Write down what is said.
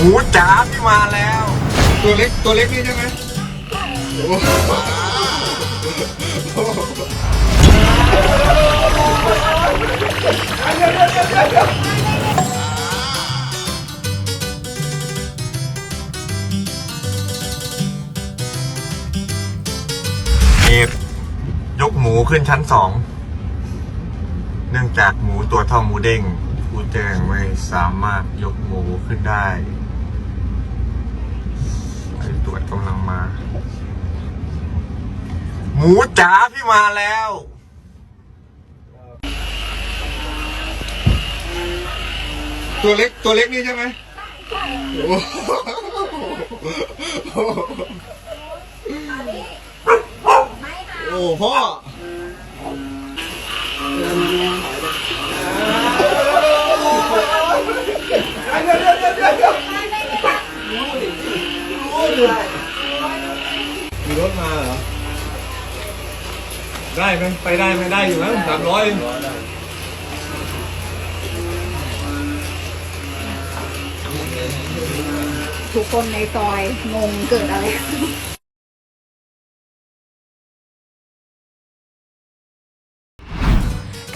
หมูจ๋าพี่มาแล้ว ตัวเล็กตัวเล็กนี่ใช่ไหมโอ้โหนี่ยกหมูขึ้นชั้นสอง เนื่องจากหมูตัวเท่าหมูเด้ง ผู้แจ้งไม่สามารถยกหมูขึ้นได้ไปตรวจกำลังมา หมูจ๋าพี่มาแล้วตัวเล็กตัวเล็กนี่ใช่ไหมโอ้โหโอ้ พ่อมีรถมาเหรอ ได้ไหมไปได้ไหมได้อยู่นะสามร้อยทุกคนในซอยงงเกิดอะไร